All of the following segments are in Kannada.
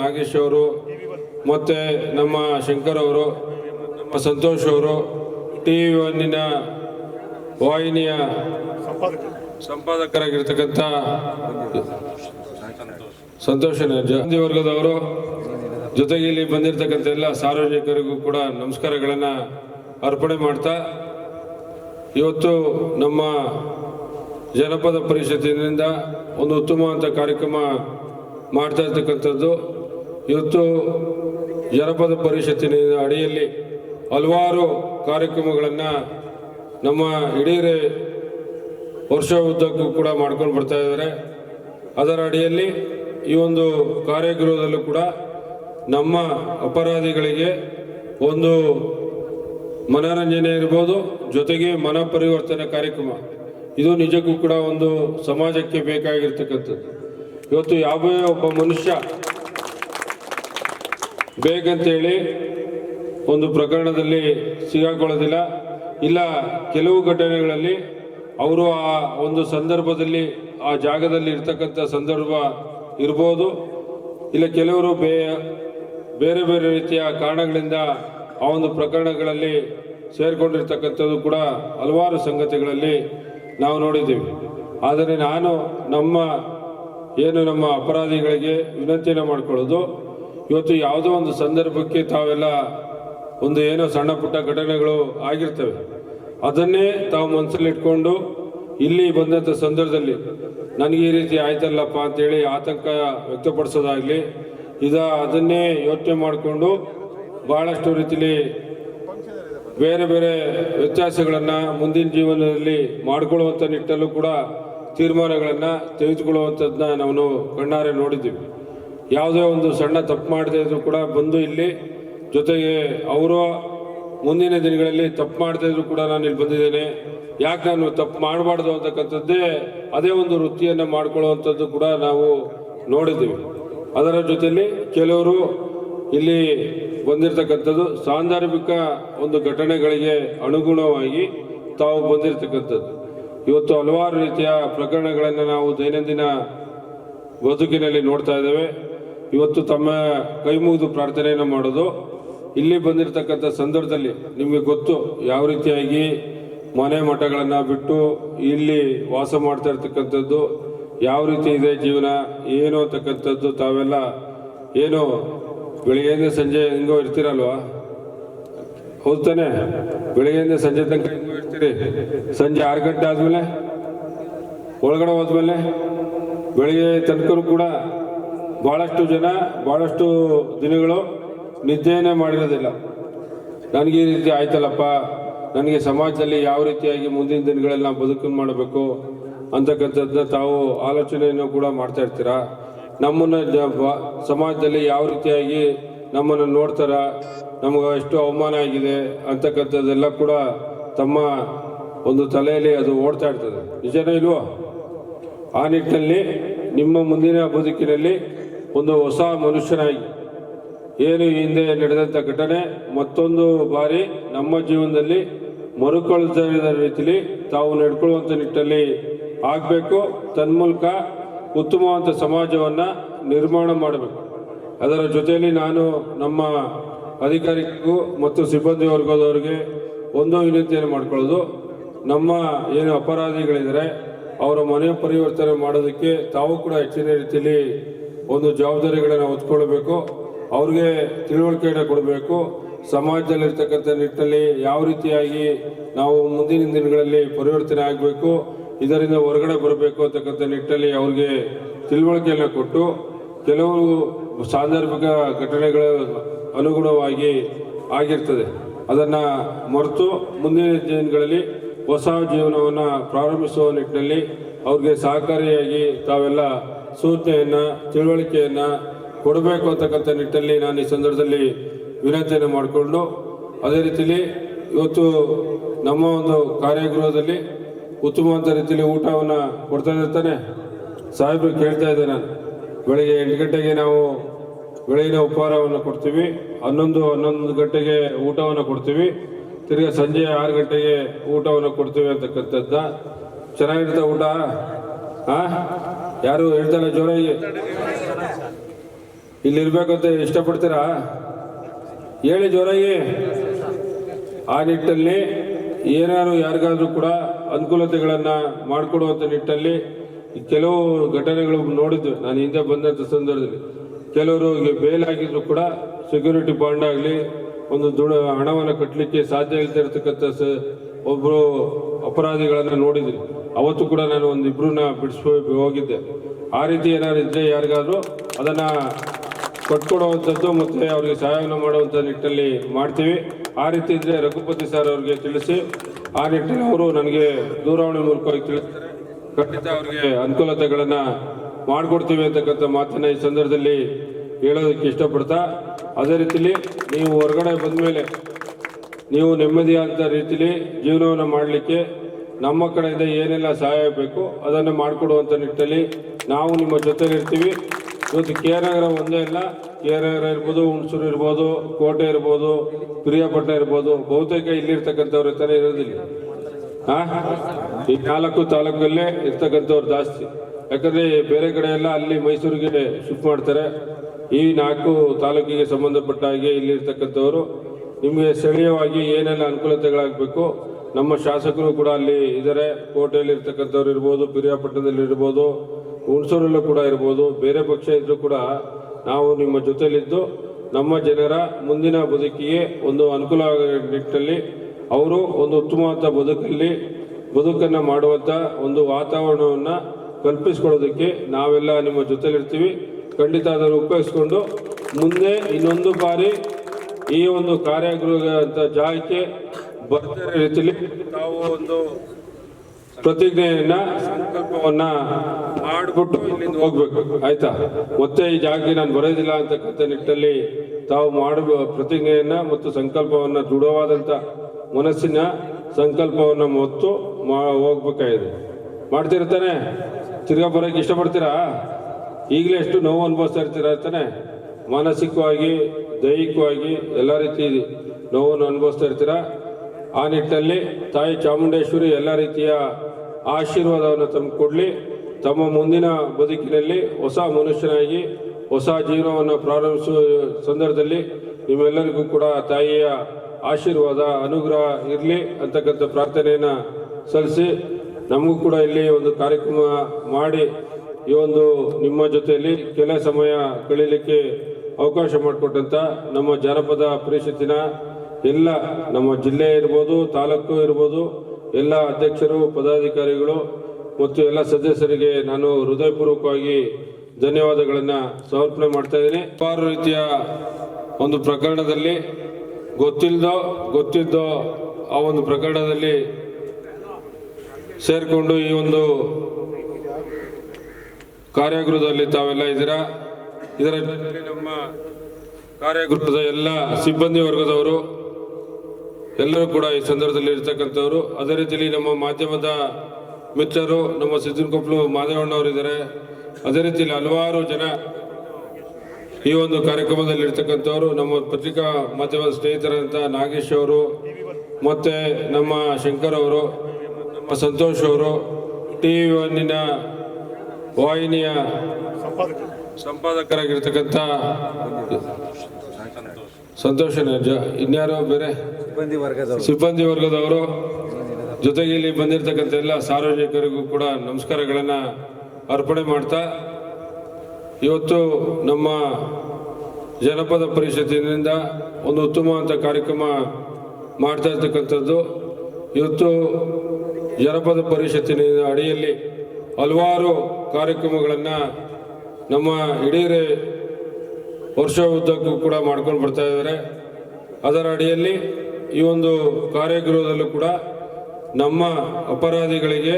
ನಾಗೇಶ್ ಅವರು, ಮತ್ತು ನಮ್ಮ ಶಂಕರ್ ಅವರು ಸಂತೋಷ್ ಅವರು ಟಿ ವಿ ಒನ್ನಿನ ವಾಹಿನಿಯ ಸಂಪಾದಕರಾಗಿರ್ತಕ್ಕಂಥ ಸಂತೋಷ ಗಾಂಧಿ ವರ್ಗದವರು, ಜೊತೆಗೆ ಇಲ್ಲಿ ಬಂದಿರತಕ್ಕಂಥ ಎಲ್ಲ ಸಾರ್ವಜನಿಕರಿಗೂ ಕೂಡ ನಮಸ್ಕಾರಗಳನ್ನು ಅರ್ಪಣೆ ಮಾಡ್ತಾ, ಇವತ್ತು ನಮ್ಮ ಜನಪದ ಪರಿಷತ್ತಿನಿಂದ ಒಂದು ಉತ್ತಮವಾದ ಕಾರ್ಯಕ್ರಮ ಮಾಡ್ತಾ ಇರ್ತಕ್ಕಂಥದ್ದು. ಇವತ್ತು ಜನಪದ ಪರಿಷತ್ತಿನ ಅಡಿಯಲ್ಲಿ ಹಲವಾರು ಕಾರ್ಯಕ್ರಮಗಳನ್ನು ನಮ್ಮ ಇಡೀ ವರ್ಷ ಉದ್ದಕ್ಕೂ ಕೂಡ ಮಾಡ್ಕೊಂಡು ಬರ್ತಾ ಇದ್ದಾರೆ. ಅದರ ಅಡಿಯಲ್ಲಿ ಈ ಒಂದು ಕಾರ್ಯಗೃಹದಲ್ಲೂ ಕೂಡ ನಮ್ಮ ಅಪರಾಧಿಗಳಿಗೆ ಒಂದು ಮನೋರಂಜನೆ ಇರ್ಬೋದು, ಜೊತೆಗೆ ಮನ ಪರಿವರ್ತನೆ ಕಾರ್ಯಕ್ರಮ. ಇದು ನಿಜಕ್ಕೂ ಕೂಡ ಒಂದು ಸಮಾಜಕ್ಕೆ ಬೇಕಾಗಿರ್ತಕ್ಕಂಥದ್ದು. ಇವತ್ತು ಯಾವುದೇ ಒಬ್ಬ ಮನುಷ್ಯ ಬೇಕಂತೇಳಿ ಒಂದು ಪ್ರಕರಣದಲ್ಲಿ ಸಿಗಾಕೊಳ್ಳೋದಿಲ್ಲ. ಇಲ್ಲ, ಕೆಲವು ಘಟನೆಗಳಲ್ಲಿ ಅವರು ಆ ಒಂದು ಸಂದರ್ಭದಲ್ಲಿ, ಆ ಜಾಗದಲ್ಲಿ ಇರ್ತಕ್ಕಂಥ ಸಂದರ್ಭ ಇರ್ಬೋದು. ಇಲ್ಲ, ಕೆಲವರು ಬೇ, ಬೇರೆ ಬೇರೆ ರೀತಿಯ ಕಾರಣಗಳಿಂದ ಆ ಒಂದು ಪ್ರಕರಣಗಳಲ್ಲಿ ಸೇರಿಕೊಂಡಿರ್ತಕ್ಕಂಥದ್ದು ಕೂಡ ಹಲವಾರು ಸಂಗತಿಗಳಲ್ಲಿ ನಾವು ನೋಡಿದ್ದೀವಿ. ಆದರೆ ನಾನು ನಮ್ಮ, ಏನು ನಮ್ಮ ಅಪರಾಧಿಗಳಿಗೆ ವಿನಂತಿಯನ್ನು ಮಾಡ್ಕೊಳ್ಳೋದು ಇವತ್ತು ಯಾವುದೋ ಒಂದು ಸಂದರ್ಭಕ್ಕೆ ತಾವೆಲ್ಲ ಒಂದು ಏನೋ ಸಣ್ಣ ಪುಟ್ಟ ಘಟನೆಗಳು ಆಗಿರ್ತವೆ. ಅದನ್ನೇ ತಾವು ಮನಸ್ಸಲ್ಲಿಟ್ಕೊಂಡು ಇಲ್ಲಿ ಬಂದಂಥ ಸಂದರ್ಭದಲ್ಲಿ ನನಗೆ ಈ ರೀತಿ ಆಯ್ತಲ್ಲಪ್ಪ ಅಂತೇಳಿ ಆತಂಕ ವ್ಯಕ್ತಪಡಿಸೋದಾಗಲಿ, ಇದ ಅದನ್ನೇ ಯೋಚನೆ ಮಾಡಿಕೊಂಡು ಭಾಳಷ್ಟು ರೀತಿಲಿ ಬೇರೆ ಬೇರೆ ವ್ಯತ್ಯಾಸಗಳನ್ನು ಮುಂದಿನ ಜೀವನದಲ್ಲಿ ಮಾಡಿಕೊಳ್ಳುವಂಥ ನಿಟ್ಟಲ್ಲೂ ಕೂಡ ತೀರ್ಮಾನಗಳನ್ನು ತೆಗೆದುಕೊಳ್ಳುವಂಥದ್ದನ್ನ ನಾವು ಕಣ್ಣಾರೆ ನೋಡಿದ್ದೀವಿ. ಯಾವುದೇ ಒಂದು ಸಣ್ಣ ತಪ್ಪು ಮಾಡದೇ ಇದ್ರು ಕೂಡ ಬಂದು ಇಲ್ಲಿ ಜೊತೆಗೆ ಅವರು ಮುಂದಿನ ದಿನಗಳಲ್ಲಿ ತಪ್ಪು ಮಾಡದೇ ಇದ್ರು ಕೂಡ ನಾನು ಇಲ್ಲಿ ಬಂದಿದ್ದೇನೆ. ಯಾಕೆ ನಾನು ತಪ್ಪು ಮಾಡಬಾರ್ದು ಅಂತಕ್ಕಂಥದ್ದೇ ಅದೇ ಒಂದು ವೃತ್ತಿಯನ್ನು ಮಾಡ್ಕೊಳ್ಳುವಂಥದ್ದು ಕೂಡ ನಾವು ನೋಡಿದ್ದೀವಿ. ಅದರ ಜೊತೆಯಲ್ಲಿ ಕೆಲವರು ಇಲ್ಲಿ ಬಂದಿರತಕ್ಕಂಥದ್ದು ಸಾಂದರ್ಭಿಕ ಒಂದು ಘಟನೆಗಳಿಗೆ ಅನುಗುಣವಾಗಿ ತಾವು ಬಂದಿರತಕ್ಕಂಥದ್ದು. ಇವತ್ತು ಹಲವಾರು ರೀತಿಯ ಪ್ರಕರಣಗಳನ್ನು ನಾವು ದೈನಂದಿನ ಬದುಕಿನಲ್ಲಿ ನೋಡ್ತಾ ಇದ್ದೇವೆ. ಇವತ್ತು ತಮ್ಮ ಕೈ ಮುಗಿದು ಪ್ರಾರ್ಥನೆಯನ್ನು ಮಾಡೋದು. ಇಲ್ಲಿ ಬಂದಿರತಕ್ಕಂಥ ಸಂದರ್ಭದಲ್ಲಿ ನಿಮಗೆ ಗೊತ್ತು ಯಾವ ರೀತಿಯಾಗಿ ಮನೆ ಮಠಗಳನ್ನು ಬಿಟ್ಟು ಇಲ್ಲಿ ವಾಸ ಮಾಡ್ತಾ ಇರ್ತಕ್ಕಂಥದ್ದು, ಯಾವ ರೀತಿ ಇದೆ ಜೀವನ, ಏನು ಅಂತಕ್ಕಂಥದ್ದು ತಾವೆಲ್ಲ ಏನು ಬೆಳಿಗ್ಗೆಯಿಂದ ಸಂಜೆ ಹೆಂಗೋ ಇರ್ತೀರಲ್ವಾ? ಹೌದು ತಾನೆ. ಬೆಳಿಗ್ಗೆಯಿಂದ ಸಂಜೆ ತನಕ ಹೆಂಗೋ ಇರ್ತೀರಿ? ಸಂಜೆ ಆರು ಗಂಟೆ ಆದಮೇಲೆ, ಒಳಗಡೆ ಹೋದ್ಮೇಲೆ, ಬೆಳಿಗ್ಗೆ ತನಕ ಕೂಡ ಭಾಳಷ್ಟು ಜನ ಭಾಳಷ್ಟು ದಿನಗಳು ನಿದ್ದೆಯೇ ಮಾಡಿರೋದಿಲ್ಲ. ನನಗೆ ಈ ರೀತಿ ಆಯ್ತಲ್ಲಪ್ಪ? ನನಗೆ ಸಮಾಜದಲ್ಲಿ ಯಾವ ರೀತಿಯಾಗಿ ಮುಂದಿನ ದಿನಗಳಲ್ಲಿ ನಾವು ಬದುಕನ್ನು ಮಾಡಬೇಕು ಅಂತಕ್ಕಂಥದ್ದನ್ನ ತಾವು ಆಲೋಚನೆಯನ್ನು ಕೂಡ ಮಾಡ್ತಾ ಇರ್ತೀರಾ? ನಮ್ಮನ್ನು ಸಮಾಜದಲ್ಲಿ ಯಾವ ರೀತಿಯಾಗಿ ನಮ್ಮನ್ನು ನೋಡ್ತಾರ? ನಮಗೆ ಎಷ್ಟು ಅವಮಾನ ಆಗಿದೆ ಅಂತಕ್ಕಂಥದ್ದೆಲ್ಲ ಕೂಡ ತಮ್ಮ ಒಂದು ತಲೆಯಲ್ಲಿ ಅದು ಓಡ್ತಾ ಇರ್ತದೆ. ನಿಜನೇ ಇಲ್ವೋ? ಆ ನಿಟ್ಟಿನಲ್ಲಿ ನಿಮ್ಮ ಮುಂದಿನ ಬದುಕಿನಲ್ಲಿ ಒಂದು ಹೊಸ ಮನುಷ್ಯನಾಗಿ. ಏನು ಹಿಂದೆ ನಡೆದಂಥ ಘಟನೆ, ಮತ್ತೊಂದು ಬಾರಿ ನಮ್ಮ ಜೀವನದಲ್ಲಿ ಮರುಕಳಿಸಿದ ರೀತಿಯಲ್ಲಿ ತಾವು ನಡ್ಕೊಳ್ಳುವಂಥ ನಿಟ್ಟಲ್ಲಿ ಆಗಬೇಕು. ತನ್ಮೂಲಕ ಉತ್ತಮವಾದ ಸಮಾಜವನ್ನು ನಿರ್ಮಾಣ ಮಾಡಬೇಕು. ಅದರ ಜೊತೆಯಲ್ಲಿ ನಾನು ನಮ್ಮ ಅಧಿಕಾರಿಗೂ ಮತ್ತು ಸಿಬ್ಬಂದಿ ವರ್ಗದವರಿಗೆ ಒಂದು ವಿನಂತಿಯನ್ನು ಮಾಡ್ಕೊಳ್ಳೋದು, ನಮ್ಮ ಏನು ಅಪರಾಧಿಗಳಿದ್ದಾರೆ ಅವರ ಮನೆ ಪರಿವರ್ತನೆ ಮಾಡೋದಕ್ಕೆ ತಾವು ಕೂಡ ಹೆಚ್ಚಿನ ರೀತಿಯಲ್ಲಿ ಒಂದು ಜವಾಬ್ದಾರಿಗಳನ್ನು ಹೊತ್ಕೊಳ್ಬೇಕು. ಅವ್ರಿಗೆ ತಿಳುವಳಿಕೆಯನ್ನು ಕೊಡಬೇಕು. ಸಮಾಜದಲ್ಲಿರ್ತಕ್ಕಂಥ ನಿಟ್ಟಿನಲ್ಲಿ ಯಾವ ರೀತಿಯಾಗಿ ನಾವು ಮುಂದಿನ ದಿನಗಳಲ್ಲಿ ಪರಿವರ್ತನೆ ಆಗಬೇಕು, ಇದರಿಂದ ಹೊರಗಡೆ ಬರಬೇಕು ಅಂತಕ್ಕಂಥ ನಿಟ್ಟಿನಲ್ಲಿ ಅವ್ರಿಗೆ ತಿಳುವಳಿಕೆಯನ್ನು ಕೊಟ್ಟು, ಕೆಲವು ಸಾಂದರ್ಭಿಕ ಘಟನೆಗಳ ಅನುಗುಣವಾಗಿ ಆಗಿರ್ತದೆ. ಅದನ್ನು ಮರೆತು ಮುಂದಿನ ದಿನಗಳಲ್ಲಿ ಹೊಸ ಜೀವನವನ್ನು ಪ್ರಾರಂಭಿಸುವ ನಿಟ್ಟಿನಲ್ಲಿ ಅವ್ರಿಗೆ ಸಹಕಾರಿಯಾಗಿ ತಾವೆಲ್ಲ ಸೂಚನೆಯನ್ನು, ತಿಳುವಳಿಕೆಯನ್ನು ಕೊಡಬೇಕು ಅಂತಕ್ಕಂಥ ನಿಟ್ಟಲ್ಲಿ ನಾನು ಈ ಸಂದರ್ಭದಲ್ಲಿ ವಿನಂತಿಯನ್ನು ಮಾಡಿಕೊಂಡು, ಅದೇ ರೀತಿಯಲ್ಲಿ ಇವತ್ತು ನಮ್ಮ ಒಂದು ಕಾರ್ಯಗೃಹದಲ್ಲಿ ಉತ್ತಮವಾದ ರೀತಿಯಲ್ಲಿ ಊಟವನ್ನು ಕೊಡ್ತಾ ಇರ್ತಾನೆ. ಸಾಹೇಬರು ಕೇಳ್ತಾ ಇದ್ದೆ ನಾನು. ಬೆಳಿಗ್ಗೆ ಎಂಟು ಗಂಟೆಗೆ ನಾವು ಬೆಳಗಿನ ಉಪಹಾರವನ್ನು ಕೊಡ್ತೀವಿ, ಹನ್ನೊಂದು ಹನ್ನೊಂದು ಗಂಟೆಗೆ ಊಟವನ್ನು ಕೊಡ್ತೀವಿ, ತಿರ್ಗಿ ಸಂಜೆ ಆರು ಗಂಟೆಗೆ ಊಟವನ್ನು ಕೊಡ್ತೀವಿ ಅಂತಕ್ಕಂಥದ್ದ. ಚೆನ್ನಾಗಿರುತ್ತೆ ಊಟ? ಆ? ಯಾರು ಹೇಳ್ತಾರೆ ಜೋರಾಗಿ? ಇಲ್ಲಿರ್ಬೇಕಂತ ಇಷ್ಟಪಡ್ತೀರಾ? ಹೇಳಿ ಜೋರಾಗಿ. ಆ ನಿಟ್ಟಲ್ಲಿ ಏನಾದ್ರು ಯಾರಿಗಾದ್ರೂ ಕೂಡ ಅನುಕೂಲತೆಗಳನ್ನು ಮಾಡಿಕೊಡುವಂಥ ನಿಟ್ಟಲ್ಲಿ ಕೆಲವು ಘಟನೆಗಳು ನೋಡಿದ್ವಿ ನಾನು ಹಿಂದೆ ಬಂದಂಥ ಸಂದರ್ಭದಲ್ಲಿ ಕೆಲವರು ಬೇಲ್ ಆಗಿದ್ರು ಕೂಡ ಸೆಕ್ಯೂರಿಟಿ ಬಾಂಡ್ ಆಗಲಿ, ಒಂದು ದುಡ ಹಣವನ್ನು ಕಟ್ಟಲಿಕ್ಕೆ ಸಾಧ್ಯ ಇಲ್ಲದೆ ಇರತಕ್ಕಂಥ ಸ ಒಬ್ಬರು ಅಪರಾಧಿಗಳನ್ನು ನೋಡಿದ್ವಿ. ಅವತ್ತು ಕೂಡ ನಾನು ಒಂದು ಇಬ್ಬರನ್ನ ಹೋಗಿದ್ದೆ. ಆ ರೀತಿ ಏನಾದ್ರು ಇದ್ದರೆ ಯಾರಿಗಾದ್ರೂ ಅದನ್ನು ಕೊಟ್ಕೊಡುವಂಥದ್ದು ಮತ್ತು ಅವರಿಗೆ ಸಹಾಯವನ್ನು ಮಾಡುವಂಥ ನಿಟ್ಟಲ್ಲಿ ಮಾಡ್ತೀವಿ. ಆ ರೀತಿ ಇದ್ದರೆ ರಘುಪತಿ ಸರ್ ಅವರಿಗೆ ತಿಳಿಸಿ, ಆ ನಿಟ್ಟಿನಲ್ಲಿ ಅವರು ನನಗೆ ದೂರವಾಣಿ ಮೂಲಕವಾಗಿ ತಿಳಿಸ್ತಾರೆ. ಖಂಡಿತ ಅವರಿಗೆ ಅನುಕೂಲತೆಗಳನ್ನು ಮಾಡಿಕೊಡ್ತೀವಿ ಅಂತಕ್ಕಂಥ ಮಾತನ್ನು ಈ ಸಂದರ್ಭದಲ್ಲಿ ಹೇಳೋದಕ್ಕೆ ಇಷ್ಟಪಡ್ತಾ, ಅದೇ ರೀತಿಲಿ ನೀವು ಹೊರಗಡೆ ಬಂದ ಮೇಲೆ ನೀವು ನೆಮ್ಮದಿಯಾದಂಥ ರೀತಿಲಿ ಜೀವನವನ್ನು ಮಾಡಲಿಕ್ಕೆ ನಮ್ಮ ಕಡೆಯಿಂದ ಏನೆಲ್ಲ ಸಹಾಯ ಬೇಕು ಅದನ್ನು ಮಾಡಿಕೊಡುವಂಥ ನಿಟ್ಟಲ್ಲಿ ನಾವು ನಿಮ್ಮ ಜೊತೆಲಿರ್ತೀವಿ ಇವತ್ತು ಕೆ ನಗರ ಒಂದೇ ಇಲ್ಲ ಕೆ ನಗರ ಇರ್ಬೋದು, ಹುಣಸೂರು ಇರ್ಬೋದು, ಕೋಟೆ ಇರ್ಬೋದು, ಪ್ರಿಯಾಪಟ್ಟಣ ಇರ್ಬೋದು, ಬಹುತೇಕ ಇಲ್ಲಿರ್ತಕ್ಕಂಥವ್ರು ಇರ್ತಾರೆ ಇರೋದಿಲ್ಲ. ಹಾ ಈ ನಾಲ್ಕು ತಾಲೂಕಲ್ಲೇ ಇರ್ತಕ್ಕಂಥವ್ರು ಜಾಸ್ತಿ. ಯಾಕಂದರೆ ಬೇರೆ ಕಡೆ ಎಲ್ಲ ಅಲ್ಲಿ ಮೈಸೂರಿಗೆ ಶಿಫ್ಟ್ ಮಾಡ್ತಾರೆ. ಈ ನಾಲ್ಕು ತಾಲೂಕಿಗೆ ಸಂಬಂಧಪಟ್ಟ ಹಾಗೆ ಇಲ್ಲಿರ್ತಕ್ಕಂಥವ್ರು. ನಿಮಗೆ ಸ್ಥಳೀಯವಾಗಿ ಏನೆಲ್ಲ ಅನುಕೂಲತೆಗಳಾಗಬೇಕು ನಮ್ಮ ಶಾಸಕರು ಕೂಡ ಅಲ್ಲಿ ಇದ್ದಾರೆ ಕೋಟೆಯಲ್ಲಿ ಇರ್ತಕ್ಕಂಥವ್ರು ಇರ್ಬೋದು, ಪಿರಿಯಾಪಟ್ಟಣದಲ್ಲಿ ಇರ್ಬೋದು, ಹುಣಸೂರಲ್ಲೂ ಕೂಡ ಇರ್ಬೋದು. ಬೇರೆ ಪಕ್ಷ ಇದ್ದರೂ ಕೂಡ ನಾವು ನಿಮ್ಮ ಜೊತೆಯಲ್ಲಿದ್ದು ನಮ್ಮ ಜನರ ಮುಂದಿನ ಬದುಕಿಗೆ ಒಂದು ಅನುಕೂಲ ನಿಟ್ಟಿನಲ್ಲಿ ಅವರು ಒಂದು ಉತ್ತಮವಾದ ಬದುಕಲ್ಲಿ ಬದುಕನ್ನು ಮಾಡುವಂಥ ಒಂದು ವಾತಾವರಣವನ್ನು ಕಲ್ಪಿಸ್ಕೊಳ್ಳೋದಕ್ಕೆ ನಾವೆಲ್ಲ ನಿಮ್ಮ ಜೊತೆಲಿರ್ತೀವಿ. ಖಂಡಿತ ಅದನ್ನು ಉಪಯೋಗಿಸ್ಕೊಂಡು ಮುಂದೆ ಇನ್ನೊಂದು ಬಾರಿ ಈ ಒಂದು ಕಾರ್ಯಗೃಹ ಜಾಗಕ್ಕೆ ಬರ್ತಿರೋ ರೀತಿಯಲ್ಲಿ ನಾವು ಒಂದು ಪ್ರತಿಜ್ಞೆಯನ್ನ, ಸಂಕಲ್ಪವನ್ನ ಮಾಡಿಬಿಟ್ಟು ಇಲ್ಲಿಂದ ಹೋಗ್ಬೇಕು. ಆಯ್ತಾ? ಮತ್ತೆ ಈ ಜಾಗಕ್ಕೆ ನಾನು ಬರೋದಿಲ್ಲ ಅಂತಕ್ಕಂಥ ನಿಟ್ಟಲ್ಲಿ ತಾವು ಮಾಡುವ ಪ್ರತಿಜ್ಞೆಯನ್ನ ಮತ್ತು ಸಂಕಲ್ಪವನ್ನ ದೃಢವಾದಂಥ ಮನಸ್ಸಿನ ಸಂಕಲ್ಪವನ್ನ ಮತ್ತು ಮಾ, ಹೋಗ್ಬೇಕಾಗಿದೆ. ಮಾಡ್ತಿರ್ತಾನೆ ತಿರ್ಗಾ ಬರೋಕ್ಕೆ ಇಷ್ಟಪಡ್ತೀರಾ? ಈಗಲೇ ಎಷ್ಟು ನೋವು ಅನುಭವಿಸ್ತಾ ಇರ್ತೀರ ತಾನೆ? ಮಾನಸಿಕವಾಗಿ, ದೈಹಿಕವಾಗಿ ಎಲ್ಲ ರೀತಿ ನೋವನ್ನು ಅನುಭವಿಸ್ತಾ ಇರ್ತೀರಾ? ಆ ನಿಟ್ಟಿನಲ್ಲಿ ತಾಯಿ ಚಾಮುಂಡೇಶ್ವರಿ ಎಲ್ಲ ರೀತಿಯ ಆಶೀರ್ವಾದವನ್ನು ತಮ್ಮ ಕೊಡಲಿ. ತಮ್ಮ ಮುಂದಿನ ಬದುಕಿನಲ್ಲಿ ಹೊಸ ಮನುಷ್ಯನಾಗಿ, ಹೊಸ ಜೀವನವನ್ನು ಪ್ರಾರಂಭಿಸುವ ಸಂದರ್ಭದಲ್ಲಿ ನಿಮ್ಮೆಲ್ಲರಿಗೂ ಕೂಡ ತಾಯಿಯ ಆಶೀರ್ವಾದ, ಅನುಗ್ರಹ ಇರಲಿ ಅಂತಕ್ಕಂಥ ಪ್ರಾರ್ಥನೆಯನ್ನು ಸಲ್ಲಿಸಿ, ನಮಗೂ ಕೂಡ ಇಲ್ಲಿ ಒಂದು ಕಾರ್ಯಕ್ರಮ ಮಾಡಿ ಈ ಒಂದು ನಿಮ್ಮ ಜೊತೆಯಲ್ಲಿ ಕೆಲ ಸಮಯ ಕಳೀಲಿಕ್ಕೆ ಅವಕಾಶ ಮಾಡಿಕೊಟ್ಟಂಥ ನಮ್ಮ ಜಾನಪದ ಪರಿಷತ್ತಿನ ಎಲ್ಲ ನಮ್ಮ ಜಿಲ್ಲೆ ಇರ್ಬೋದು, ತಾಲೂಕು ಇರ್ಬೋದು, ಎಲ್ಲ ಅಧ್ಯಕ್ಷರು, ಪದಾಧಿಕಾರಿಗಳು ಮತ್ತು ಎಲ್ಲ ಸದಸ್ಯರಿಗೆ ನಾನು ಹೃದಯಪೂರ್ವಕವಾಗಿ ಧನ್ಯವಾದಗಳನ್ನು ಸಮರ್ಪಣೆ ಮಾಡ್ತಾ ಇದ್ದೀನಿ. ಹಲವಾರು ರೀತಿಯ ಒಂದು ಪ್ರಕರಣದಲ್ಲಿ ಗೊತ್ತಿಲ್ಲದೋ ಗೊತ್ತಿದ್ದೋ ಆ ಒಂದು ಪ್ರಕರಣದಲ್ಲಿ ಸೇರಿಕೊಂಡು ಈ ಒಂದು ಕಾರ್ಯಗೃಹದಲ್ಲಿ ತಾವೆಲ್ಲ ಇದ್ದೀರಾ? ಇದರ ನಮ್ಮ ಕಾರ್ಯಗೃಹದ ಎಲ್ಲ ಸಿಬ್ಬಂದಿ ವರ್ಗದವರು ಎಲ್ಲರೂ ಕೂಡ ಈ ಸಂದರ್ಭದಲ್ಲಿ ಇರ್ತಕ್ಕಂಥವ್ರು. ಅದೇ ರೀತಿಯಲ್ಲಿ ನಮ್ಮ ಮಾಧ್ಯಮದ ಮಿತ್ರರು, ನಮ್ಮ ಸಿದ್ದನಕೊಪ್ಪಲು ಮಾದೇವಣ್ಣವರು ಇದ್ದಾರೆ ಅದೇ ರೀತಿಯಲ್ಲಿ ಹಲವಾರು ಜನ ಈ ಒಂದು ಕಾರ್ಯಕ್ರಮದಲ್ಲಿ ಇರ್ತಕ್ಕಂಥವ್ರು. ನಮ್ಮ ಪತ್ರಿಕಾ ಮಾಧ್ಯಮದ ಸ್ನೇಹಿತರಂತ ನಾಗೇಶ್ ಅವರು, ಮತ್ತೆ ನಮ್ಮ ಶಂಕರ್ ಅವರು, ನಮ್ಮ ಸಂತೋಷ್ ಅವರು ಟಿ ವಿ ಒನ್ನಿನ ವಾಹಿನಿಯ ಸಂಪಾದಕರಾಗಿರ್ತಕ್ಕಂಥ ಸಂತೋಷ ಇನ್ಯಾರೋ ಬೇರೆ? ಸಿಬ್ಬಂದಿ ವರ್ಗದವರು. ಸಿಬ್ಬಂದಿ ವರ್ಗದವರು. ಜೊತೆಗೆ ಇಲ್ಲಿ ಬಂದಿರತಕ್ಕಂಥ ಎಲ್ಲ ಸಾರ್ವಜನಿಕರಿಗೂ ಕೂಡ ನಮಸ್ಕಾರಗಳನ್ನು ಅರ್ಪಣೆ ಮಾಡ್ತಾ ಇವತ್ತು ನಮ್ಮ ಜನಪದ ಪರಿಷತ್ತಿನಿಂದ ಒಂದು ಉತ್ತಮವಾದಂಥ ಕಾರ್ಯಕ್ರಮ ಮಾಡ್ತಾ ಇರ್ತಕ್ಕಂಥದ್ದು. ಇವತ್ತು ಜನಪದ ಪರಿಷತ್ತಿನ ಅಡಿಯಲ್ಲಿ ಹಲವಾರು ಕಾರ್ಯಕ್ರಮಗಳನ್ನು ನಮ್ಮ ಇಡೀ ವರ್ಷ ಉದ್ದಕ್ಕೂ ಕೂಡ ಮಾಡ್ಕೊಂಡು ಬರ್ತಾ ಇದ್ದಾರೆ. ಅದರ ಅಡಿಯಲ್ಲಿ ಈ ಒಂದು ಕಾರ್ಯಗೃಹದಲ್ಲೂ ಕೂಡ ನಮ್ಮ ಅಪರಾಧಿಗಳಿಗೆ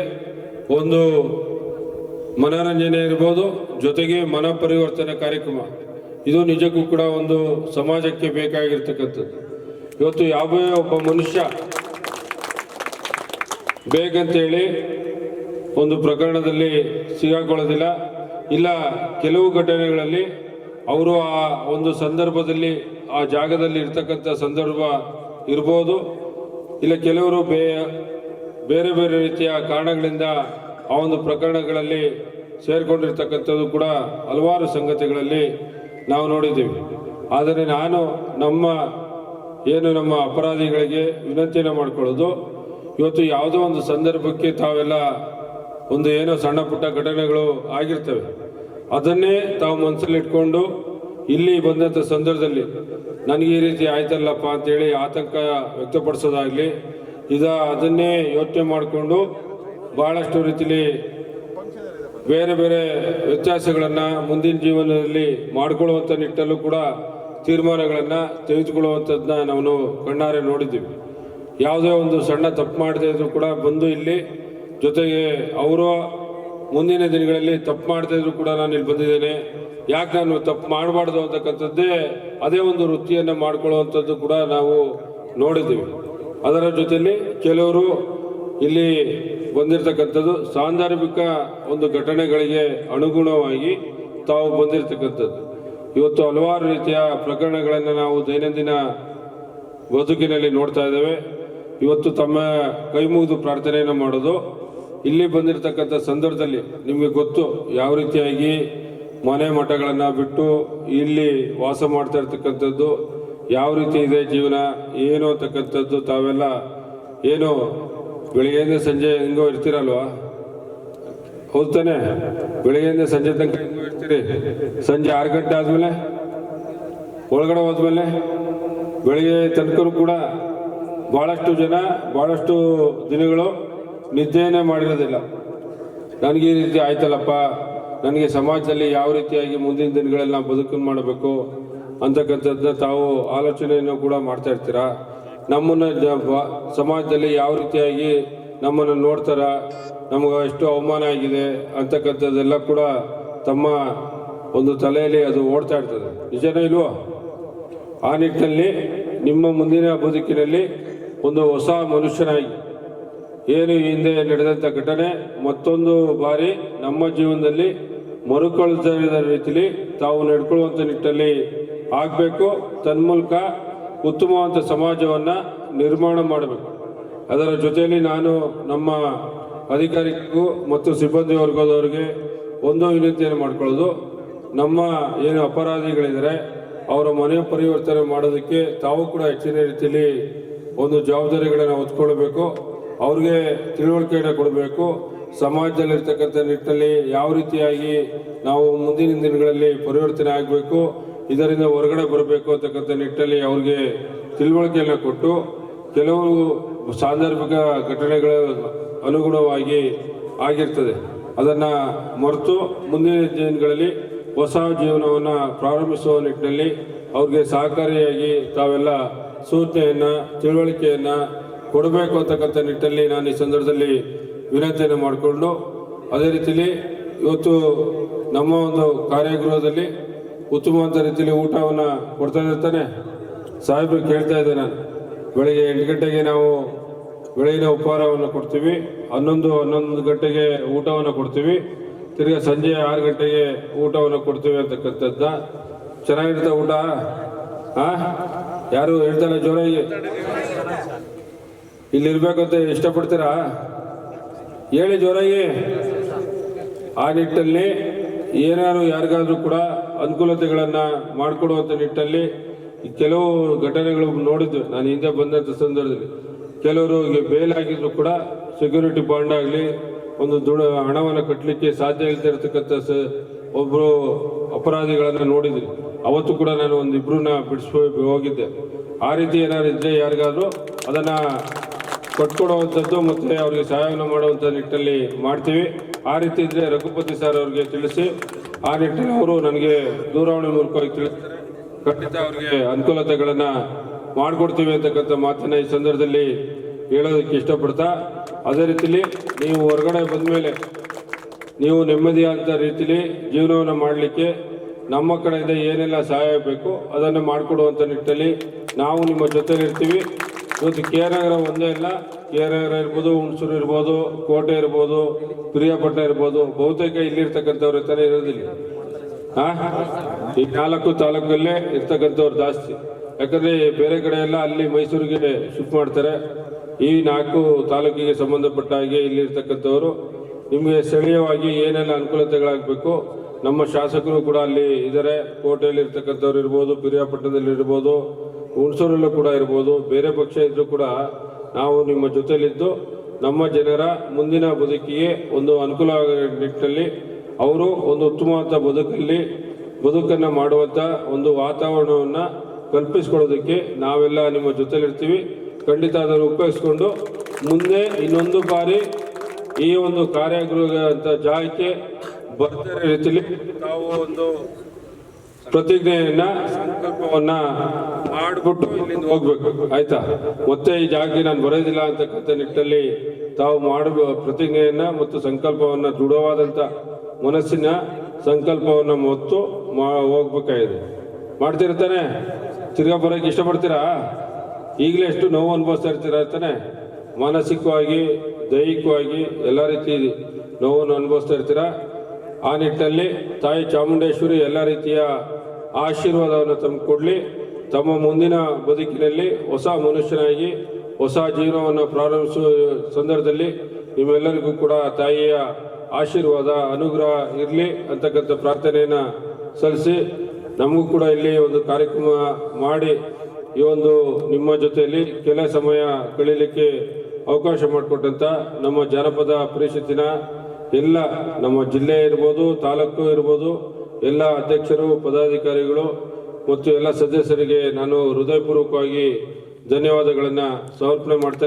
ಒಂದು ಮನರಂಜನೆ ಇರ್ಬೋದು, ಜೊತೆಗೆ ಮನ ಪರಿವರ್ತನೆ ಕಾರ್ಯಕ್ರಮ. ಇದು ನಿಜಕ್ಕೂ ಕೂಡ ಒಂದು ಸಮಾಜಕ್ಕೆ ಬೇಕಾಗಿರ್ತಕ್ಕಂಥದ್ದು. ಇವತ್ತು ಯಾವುದೇ ಒಬ್ಬ ಮನುಷ್ಯ ಬೇಕಂತೇಳಿ ಒಂದು ಪ್ರಕರಣದಲ್ಲಿ ಸಿಗಾಕೊಳ್ಳೋದಿಲ್ಲ. ಇಲ್ಲ, ಕೆಲವು ಘಟನೆಗಳಲ್ಲಿ ಅವರು ಆ ಒಂದು ಸಂದರ್ಭದಲ್ಲಿ, ಆ ಜಾಗದಲ್ಲಿ ಇರ್ತಕ್ಕಂಥ ಸಂದರ್ಭ ಇರ್ಬೋದು. ಇಲ್ಲ ಕೆಲವರು ಬೇ, ಬೇರೆ ಬೇರೆ ರೀತಿಯ ಕಾರಣಗಳಿಂದ ಆ ಒಂದು ಪ್ರಕರಣಗಳಲ್ಲಿ ಸೇರಿಕೊಂಡಿರ್ತಕ್ಕಂಥದ್ದು ಕೂಡ ಹಲವಾರು ಸಂಗತಿಗಳಲ್ಲಿ ನಾವು ನೋಡಿದ್ದೀವಿ. ಆದರೆ ನಾನು ನಮ್ಮ, ಏನು ನಮ್ಮ ಅಪರಾಧಿಗಳಿಗೆ ವಿನಂತಿಯನ್ನು ಮಾಡಿಕೊಳ್ಳೋದು, ಇವತ್ತು ಯಾವುದೋ ಒಂದು ಸಂದರ್ಭಕ್ಕೆ ತಾವೆಲ್ಲ ಒಂದು ಏನೋ ಸಣ್ಣ ಪುಟ್ಟ ಘಟನೆಗಳು ಆಗಿರ್ತವೆ. ಅದನ್ನೇ ತಾವು ಮನಸ್ಸಲ್ಲಿ ಇಟ್ಕೊಂಡು ಇಲ್ಲಿ ಬಂದಂಥ ಸಂದರ್ಭದಲ್ಲಿ ನನಗೆ ಈ ರೀತಿ ಆಯ್ತಲ್ಲಪ್ಪ ಅಂತೇಳಿ ಆತಂಕ ವ್ಯಕ್ತಪಡಿಸೋದಾಗಲಿ, ಇದ ಅದನ್ನೇ ಯೋಚನೆ ಮಾಡಿಕೊಂಡು ಭಾಳಷ್ಟು ರೀತಿಲಿ ಬೇರೆ ಬೇರೆ ವ್ಯತ್ಯಾಸಗಳನ್ನು ಮುಂದಿನ ಜೀವನದಲ್ಲಿ ಮಾಡಿಕೊಳ್ಳುವಂಥ ನಿಟ್ಟಲ್ಲೂ ಕೂಡ ತೀರ್ಮಾನಗಳನ್ನು ತೆಗೆದುಕೊಳ್ಳುವಂಥದ್ದನ್ನ ನಾವು ಕಣ್ಣಾರೆ ನೋಡಿದ್ದೀವಿ. ಯಾವುದೇ ಒಂದು ಸಣ್ಣ ತಪ್ಪು ಮಾಡದೇ ಇದ್ರೂ ಕೂಡ ಬಂದು ಇಲ್ಲಿ ಜೊತೆಗೆ ಅವರು ಮುಂದಿನ ದಿನಗಳಲ್ಲಿ ತಪ್ಪು ಮಾಡ್ತಾ ಇದ್ರು ಕೂಡ ನಾನು ಇಲ್ಲಿ ಬಂದಿದ್ದೇನೆ. ಯಾಕೆ ನಾನು ತಪ್ಪು ಮಾಡಬಾರ್ದು ಅಂತಕ್ಕಂಥದ್ದೇ ಅದೇ ಒಂದು ವೃತ್ತಿಯನ್ನು ಮಾಡ್ಕೊಳ್ಳುವಂಥದ್ದು ಕೂಡ ನಾವು ನೋಡಿದ್ದೀವಿ. ಅದರ ಜೊತೆಯಲ್ಲಿ ಕೆಲವರು ಇಲ್ಲಿ ಬಂದಿರತಕ್ಕಂಥದ್ದು ಸಾಂದರ್ಭಿಕ ಒಂದು ಘಟನೆಗಳಿಗೆ ಅನುಗುಣವಾಗಿ ತಾವು ಬಂದಿರತಕ್ಕಂಥದ್ದು. ಇವತ್ತು ಹಲವಾರು ರೀತಿಯ ಪ್ರಕರಣಗಳನ್ನು ನಾವು ದೈನಂದಿನ ಬದುಕಿನಲ್ಲಿ ನೋಡ್ತಾ ಇದ್ದೇವೆ. ಇವತ್ತು ತಮ್ಮ ಕೈ ಮುಗಿದು ಪ್ರಾರ್ಥನೆಯನ್ನು ಮಾಡೋದು ಇಲ್ಲಿ ಬಂದಿರತಕ್ಕಂಥ ಸಂದರ್ಭದಲ್ಲಿ ನಿಮಗೆ ಗೊತ್ತು ಯಾವ ರೀತಿಯಾಗಿ ಮನೆ ಮಠಗಳನ್ನು ಬಿಟ್ಟು ಇಲ್ಲಿ ವಾಸ ಮಾಡ್ತಾ ಇರ್ತಕ್ಕಂಥದ್ದು, ಯಾವ ರೀತಿ ಇದೆ ಜೀವನ, ಏನು ಅಂತಕ್ಕಂಥದ್ದು ತಾವೆಲ್ಲ ಏನು ಬೆಳಿಗ್ಗೆಯಿಂದ ಸಂಜೆ ಹೆಂಗೋ ಇರ್ತೀರಲ್ವಾ? ಹೌದು ತಾನೆ. ಬೆಳಿಗ್ಗೆಯಿಂದ ಸಂಜೆ ತನಕ ಹೆಂಗೋ ಇರ್ತೀರಿ? ಸಂಜೆ ಆರು ಗಂಟೆ ಆದಮೇಲೆ? ಒಳಗಡೆ ಹೋದ್ಮೇಲೆ? ಬೆಳಿಗ್ಗೆ ತನಕ ಕೂಡ ಭಾಳಷ್ಟು ಜನ ಭಾಳಷ್ಟು ದಿನಗಳು ನಿದ್ದೆನೇ ಮಾಡಿರೋದಿಲ್ಲ. ನನಗೆ ಈ ರೀತಿ ಆಯ್ತಲ್ಲಪ್ಪ? ನನಗೆ ಸಮಾಜದಲ್ಲಿ ಯಾವ ರೀತಿಯಾಗಿ ಮುಂದಿನ ದಿನಗಳಲ್ಲಿ ನಾವು ಬದುಕನ್ನು ಮಾಡಬೇಕು ಅಂತಕ್ಕಂಥದ್ದನ್ನ ತಾವು ಆಲೋಚನೆಯನ್ನು ಕೂಡ ಮಾಡ್ತಾ ಇರ್ತೀರಾ? ನಮ್ಮನ್ನು ಸಮಾಜದಲ್ಲಿ ಯಾವ ರೀತಿಯಾಗಿ ನಮ್ಮನ್ನು ನೋಡ್ತಾರ? ನಮಗೆ ಎಷ್ಟು ಅವಮಾನ ಆಗಿದೆ ಅಂತಕ್ಕಂಥದ್ದೆಲ್ಲ ಕೂಡ ತಮ್ಮ ಒಂದು ತಲೆಯಲ್ಲಿ ಅದು ಓಡ್ತಾ ಇರ್ತದೆ. ನಿಜನೇ ಇಲ್ವೋ? ಆ ನಿಟ್ಟಿನಲ್ಲಿ ನಿಮ್ಮ ಮುಂದಿನ ಬದುಕಿನಲ್ಲಿ ಒಂದು ಹೊಸ ಮನುಷ್ಯನಾಗಿ ಏನು ಹಿಂದೆ ನಡೆದಂಥ ಘಟನೆ, ಮತ್ತೊಂದು ಬಾರಿ ನಮ್ಮ ಜೀವನದಲ್ಲಿ ಮರುಕಳಿಸಿದ ರೀತಿಯಲ್ಲಿ ತಾವು ನಡ್ಕೊಳ್ಳುವಂಥ ನಿಟ್ಟಲ್ಲಿ ಆಗಬೇಕು. ತನ್ಮೂಲಕ ಉತ್ತಮವಾದ ಸಮಾಜವನ್ನು ನಿರ್ಮಾಣ ಮಾಡಬೇಕು. ಅದರ ಜೊತೆಯಲ್ಲಿ ನಾನು ನಮ್ಮ ಅಧಿಕಾರಿಗೂ ಮತ್ತು ಸಿಬ್ಬಂದಿ ವರ್ಗದವರಿಗೆ ಒಂದು ವಿನಂತಿಯನ್ನು ಮಾಡಿಕೊಳ್ಳೋದು, ನಮ್ಮ ಏನು ಅಪರಾಧಿಗಳಿದ್ದಾರೆ, ಅವರ ಮನೆ ಪರಿವರ್ತನೆ ಮಾಡೋದಕ್ಕೆ ತಾವು ಕೂಡ ಹೆಚ್ಚಿನ ರೀತಿಯಲ್ಲಿ ಒಂದು ಜವಾಬ್ದಾರಿಗಳನ್ನು ಹೊತ್ಕೊಳ್ಬೇಕು. ಅವ್ರಿಗೆ ತಿಳುವಳಿಕೆಯನ್ನು ಕೊಡಬೇಕು. ಸಮಾಜದಲ್ಲಿರ್ತಕ್ಕಂಥ ನಿಟ್ಟಿನಲ್ಲಿ ಯಾವ ರೀತಿಯಾಗಿ ನಾವು ಮುಂದಿನ ದಿನಗಳಲ್ಲಿ ಪರಿವರ್ತನೆ ಆಗಬೇಕು, ಇದರಿಂದ ಹೊರಗಡೆ ಬರಬೇಕು ಅಂತಕ್ಕಂಥ ನಿಟ್ಟಲ್ಲಿ ಅವ್ರಿಗೆ ತಿಳುವಳಿಕೆಯನ್ನು ಕೊಟ್ಟು, ಕೆಲವು ಸಾಂದರ್ಭಿಕ ಘಟನೆಗಳ ಅನುಗುಣವಾಗಿ ಆಗಿರ್ತದೆ. ಅದನ್ನು ಮರೆತು ಮುಂದಿನ ದಿನಗಳಲ್ಲಿ ಹೊಸ ಜೀವನವನ್ನು ಪ್ರಾರಂಭಿಸುವ ನಿಟ್ಟಿನಲ್ಲಿ ಅವ್ರಿಗೆ ಸಹಕಾರಿಯಾಗಿ ತಾವೆಲ್ಲ ಸೂಚನೆಯನ್ನು, ತಿಳುವಳಿಕೆಯನ್ನು ಕೊಡಬೇಕು ಅಂತಕ್ಕಂಥ ನಿಟ್ಟಲ್ಲಿ ನಾನು ಈ ಸಂದರ್ಭದಲ್ಲಿ ವಿನಂತಿಯನ್ನು ಮಾಡಿಕೊಂಡು, ಅದೇ ರೀತಿಯಲ್ಲಿ ಇವತ್ತು ನಮ್ಮ ಒಂದು ಕಾರ್ಯಗೃಹದಲ್ಲಿ ಉತ್ತಮವಾದ ರೀತಿಯಲ್ಲಿ ಊಟವನ್ನು ಕೊಡ್ತಾ ಇರ್ತಾನೆ. ಸಾಹೇಬರು ಕೇಳ್ತಾ ಇದ್ದೆ ನಾನು. ಬೆಳಗ್ಗೆ ಎಂಟು ಗಂಟೆಗೆ ನಾವು ಬೆಳಗಿನ ಉಪಹಾರವನ್ನು ಕೊಡ್ತೀವಿ, ಹನ್ನೊಂದು ಹನ್ನೊಂದು ಗಂಟೆಗೆ ಊಟವನ್ನು ಕೊಡ್ತೀವಿ, ತಿರ್ಗಿ ಸಂಜೆ ಆರು ಗಂಟೆಗೆ ಊಟವನ್ನು ಕೊಡ್ತೀವಿ ಅಂತಕ್ಕಂಥದ್ದ. ಚೆನ್ನಾಗಿರುತ್ತೆ ಊಟ ಹಾಂ ಯಾರು ಹೇಳ್ತಾನೆ ಜೋರಾಗಿ? ಇಲ್ಲಿರ್ಬೇಕು ಅಂತ ಇಷ್ಟಪಡ್ತೀರಾ? ಹೇಳಿ ಜೋರಾಗಿ. ಆ ನಿಟ್ಟಲ್ಲಿ ಏನಾದ್ರು ಯಾರಿಗಾದ್ರೂ ಕೂಡ ಅನುಕೂಲತೆಗಳನ್ನು ಮಾಡಿಕೊಡುವಂಥ ನಿಟ್ಟಲ್ಲಿ ಕೆಲವು ಘಟನೆಗಳು ನೋಡಿದ್ವಿ. ನಾನು ಹಿಂದೆ ಬಂದಂಥ ಸಂದರ್ಭದಲ್ಲಿ ಕೆಲವರು ಬೇಲ್ ಆಗಿದ್ರು ಕೂಡ ಸೆಕ್ಯೂರಿಟಿ ಬಾಂಡ್ ಆಗಲಿ, ಒಂದು ದುಡ ಹಣವನ್ನು ಕಟ್ಟಲಿಕ್ಕೆ ಸಾಧ್ಯ ಇಲ್ಲದೆ ಇರತಕ್ಕಂಥ ಸ ಒಬ್ಬರು ಅಪರಾಧಿಗಳನ್ನು ನೋಡಿದ್ವಿ. ಅವತ್ತು ಕೂಡ ನಾನು ಒಂದು ಇಬ್ಬರನ್ನ ಬಿಡಿಸ್ಕೊ ಹೋಗಿದ್ದೆ. ಆ ರೀತಿ ಏನಾದ್ರು ಇದ್ದರೆ ಯಾರಿಗಾದ್ರೂ ಅದನ್ನು ಕೊಟ್ಕೊಡುವಂಥದ್ದು ಮತ್ತು ಅವರಿಗೆ ಸಹಾಯವನ್ನು ಮಾಡುವಂಥ ನಿಟ್ಟಲ್ಲಿ ಮಾಡ್ತೀವಿ. ಆ ರೀತಿ ಇದ್ದರೆ ರಘುಪತಿ ಸರ್ ಅವ್ರಿಗೆ ತಿಳಿಸಿ, ಆ ನಿಟ್ಟಿನಲ್ಲಿ ಅವರು ನನಗೆ ದೂರವಾಣಿ ಮೂಲಕವಾಗಿ ತಿಳಿಸ್ತಾರೆ. ಖಂಡಿತ ಅವರಿಗೆ ಅನುಕೂಲತೆಗಳನ್ನು ಮಾಡಿಕೊಡ್ತೀವಿ ಅಂತಕ್ಕಂಥ ಮಾತನ್ನ ಈ ಸಂದರ್ಭದಲ್ಲಿ ಹೇಳೋದಕ್ಕೆ ಇಷ್ಟಪಡ್ತಾ, ಅದೇ ರೀತಿಲಿ ನೀವು ಹೊರಗಡೆ ಬಂದ ಮೇಲೆ ನೀವು ನೆಮ್ಮದಿಯಾದಂಥ ರೀತಿಲಿ ಜೀವನವನ್ನು ಮಾಡಲಿಕ್ಕೆ ನಮ್ಮ ಕಡೆಯಿಂದ ಏನೆಲ್ಲ ಸಹಾಯ ಬೇಕು ಅದನ್ನು ಮಾಡಿಕೊಡುವಂಥ ನಿಟ್ಟಲ್ಲಿ ನಾವು ನಿಮ್ಮ ಜೊತೆಲಿರ್ತೀವಿ. ಇವತ್ತು ಕೆ ನಗರ ಒಂದೇ ಇಲ್ಲ ಕೆ ನಗರ ಇರ್ಬೋದು, ಹುಣಸೂರು ಇರ್ಬೋದು, ಕೋಟೆ ಇರ್ಬೋದು, ಪ್ರಿಯಾಪಟ್ಟಣ ಇರ್ಬೋದು, ಬಹುತೇಕ ಇಲ್ಲಿರ್ತಕ್ಕಂಥವ್ರ ತಾನೇ ಇರೋದಿಲ್ಲ ಈ ನಾಲ್ಕು ತಾಲೂಕಲ್ಲೇ ಇರ್ತಕ್ಕಂಥವ್ರು ಜಾಸ್ತಿ. ಯಾಕಂದ್ರೆ ಬೇರೆ ಕಡೆ ಎಲ್ಲ ಅಲ್ಲಿ ಮೈಸೂರಿಗೆ ಶಿಫ್ಟ್ ಮಾಡ್ತಾರೆ. ಈ ನಾಲ್ಕು ತಾಲೂಕಿಗೆ ಸಂಬಂಧಪಟ್ಟ ಹಾಗೆ ಇಲ್ಲಿ ಇರ್ತಕ್ಕಂಥವ್ರು ನಿಮಗೆ ಸ್ಥಳೀಯವಾಗಿ ಏನೆಲ್ಲ ಅನುಕೂಲತೆಗಳಾಗಬೇಕು, ನಮ್ಮ ಶಾಸಕರು ಕೂಡ ಅಲ್ಲಿ ಇದ್ದಾರೆ ಕೋಟೆಯಲ್ಲಿ ಇರ್ತಕ್ಕಂಥವ್ರು ಇರ್ಬೋದು, ಪಿರಿಯಾಪಟ್ಟಣದಲ್ಲಿ ಇರ್ಬೋದು ಹುಣಸೂರಲ್ಲೂ ಕೂಡ ಇರ್ಬೋದು, ಬೇರೆ ಪಕ್ಷ ಇದ್ದರೂ ಕೂಡ ನಾವು ನಿಮ್ಮ ಜೊತೆಯಲ್ಲಿದ್ದು ನಮ್ಮ ಜನರ ಮುಂದಿನ ಬದುಕಿಗೆ ಒಂದು ಅನುಕೂಲ ನಿಟ್ಟಿನಲ್ಲಿ ಅವರು ಒಂದು ಉತ್ತಮವಾದ ಬದುಕಲ್ಲಿ ಬದುಕನ್ನು ಮಾಡುವಂಥ ಒಂದು ವಾತಾವರಣವನ್ನು ಕಲ್ಪಿಸ್ಕೊಳ್ಳೋದಕ್ಕೆ ನಾವೆಲ್ಲ ನಿಮ್ಮ ಜೊತೆಲಿರ್ತೀವಿ. ಖಂಡಿತ ಅದನ್ನು ಉಪಯೋಗಿಸ್ಕೊಂಡು ಮುಂದೆ ಇನ್ನೊಂದು ಬಾರಿ ಈ ಒಂದು ಕಾರ್ಯಗೃಹ ಅಂತ ಜಾಗಕ್ಕೆ ಬರ್ತಾರೆ ರೀತಿಯಲ್ಲಿ ನಾವು ಒಂದು ಪ್ರತಿಜ್ಞೆಯನ್ನ, ಸಂಕಲ್ಪವನ್ನ ಮಾಡಿಬಿಟ್ಟು ಇಲ್ಲಿಂದ ಹೋಗ್ಬೇಕು. ಆಯ್ತಾ? ಮತ್ತೆ ಈ ಜಾಗಕ್ಕೆ ನಾನು ಬರೋದಿಲ್ಲ ಅಂತಕ್ಕಂಥ ನಿಟ್ಟಲ್ಲಿ ತಾವು ಮಾಡುವ ಪ್ರತಿಜ್ಞೆಯನ್ನ ಮತ್ತು ಸಂಕಲ್ಪವನ್ನ ದೃಢವಾದಂಥ ಮನಸ್ಸಿನ ಸಂಕಲ್ಪವನ್ನ ಹೊತ್ತು ಮಾ, ಹೋಗ್ಬೇಕಾಗಿದೆ. ಮಾಡ್ತಿರ್ತಾನೆ ತಿರ್ಗಾ ಬರೋಕ್ಕೆ ಇಷ್ಟಪಡ್ತೀರಾ? ಈಗಲೇ ಎಷ್ಟು ನೋವು ಅನುಭವಿಸ್ತಾ ಇರ್ತೀರಾ ತಾನೆ? ಮಾನಸಿಕವಾಗಿ, ದೈಹಿಕವಾಗಿ ಎಲ್ಲ ರೀತಿ ನೋವನ್ನು ಅನುಭವಿಸ್ತಾ ಇರ್ತೀರಾ? ಆ ನಿಟ್ಟಿನಲ್ಲಿ ತಾಯಿ ಚಾಮುಂಡೇಶ್ವರಿ ಎಲ್ಲ ರೀತಿಯ ಆಶೀರ್ವಾದವನ್ನು ತಮಗೆ ಕೊಡಲಿ. ತಮ್ಮ ಮುಂದಿನ ಬದುಕಿನಲ್ಲಿ ಹೊಸ ಮನುಷ್ಯನಾಗಿ, ಹೊಸ ಜೀವನವನ್ನು ಪ್ರಾರಂಭಿಸುವ ಸಂದರ್ಭದಲ್ಲಿ ನಿಮ್ಮೆಲ್ಲರಿಗೂ ಕೂಡ ತಾಯಿಯ ಆಶೀರ್ವಾದ, ಅನುಗ್ರಹ ಇರಲಿ ಅಂತಕ್ಕಂಥ ಪ್ರಾರ್ಥನೆಯನ್ನು ಸಲ್ಲಿಸಿ, ನಮಗೂ ಕೂಡ ಇಲ್ಲಿ ಒಂದು ಕಾರ್ಯಕ್ರಮ ಮಾಡಿ ಈ ಒಂದು ನಿಮ್ಮ ಜೊತೆಯಲ್ಲಿ ಕೆಲ ಸಮಯ ಕಳೀಲಿಕ್ಕೆ ಅವಕಾಶ ಮಾಡಿಕೊಟ್ಟಂಥ ನಮ್ಮ ಜಾನಪದ ಪರಿಷತ್ತಿನ ಎಲ್ಲ ನಮ್ಮ ಜಿಲ್ಲೆ ಇರ್ಬೋದು, ತಾಲೂಕು ಇರ್ಬೋದು, ಎಲ್ಲ ಅಧ್ಯಕ್ಷರು, ಪದಾಧಿಕಾರಿಗಳು ಮತ್ತು ಎಲ್ಲ ಸದಸ್ಯರಿಗೆ ನಾನು ಹೃದಯಪೂರ್ವಕವಾಗಿ ಧನ್ಯವಾದಗಳನ್ನು ಸಮರ್ಪಣೆ ಮಾಡ್ತಾ